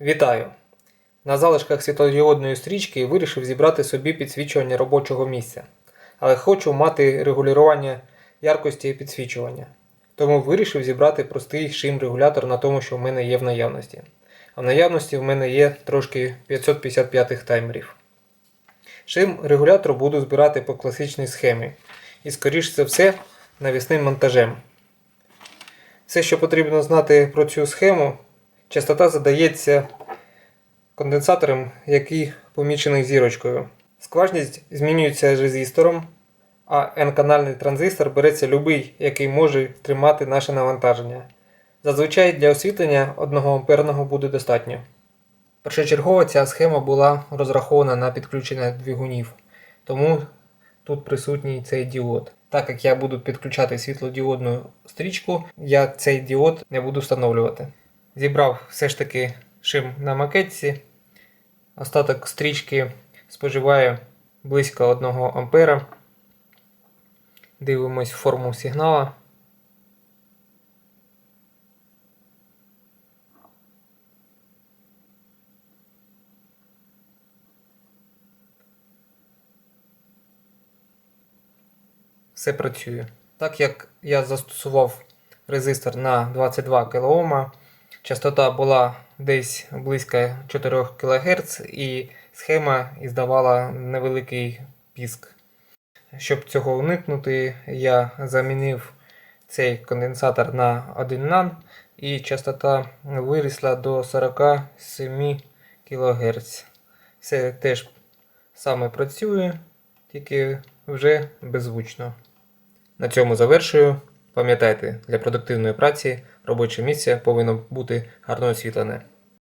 Вітаю! На залишках світлодіодної стрічки вирішив зібрати собі підсвічування робочого місця. Але хочу мати регулювання яркості підсвічування. Тому вирішив зібрати простий шим-регулятор на тому, що в мене є в наявності. А в наявності в мене є трошки 555 таймерів. Шим-регулятор буду збирати по класичній схемі. І скоріш за все навісним монтажем. Все, що потрібно знати про цю схему, частота задається конденсатором, який помічений зірочкою. Скважність змінюється резистором, а N-канальний транзистор береться любий, який може тримати наше навантаження. Зазвичай для освітлення 1 амперного буде достатньо. Першочергово ця схема була розрахована на підключення двигунів, тому тут присутній цей діод. Так як я буду підключати світлодіодну стрічку, я цей діод не буду встановлювати. Зібрав все ж таки шим на макетці. Остаток стрічки споживає близько 1 ампера. Дивимось форму сигнала. все працює. Так як я застосував резистор на 22 кОм, частота була десь близько 4 кГц і схема іздавала невеликий піск. Щоб цього уникнути, я замінив цей конденсатор на 1 нан і частота вирісла до 47 кГц. Все теж саме працює, тільки вже беззвучно. На цьому завершую. Пам'ятайте, для продуктивної праці робоче місце повинно бути гарно освітлене.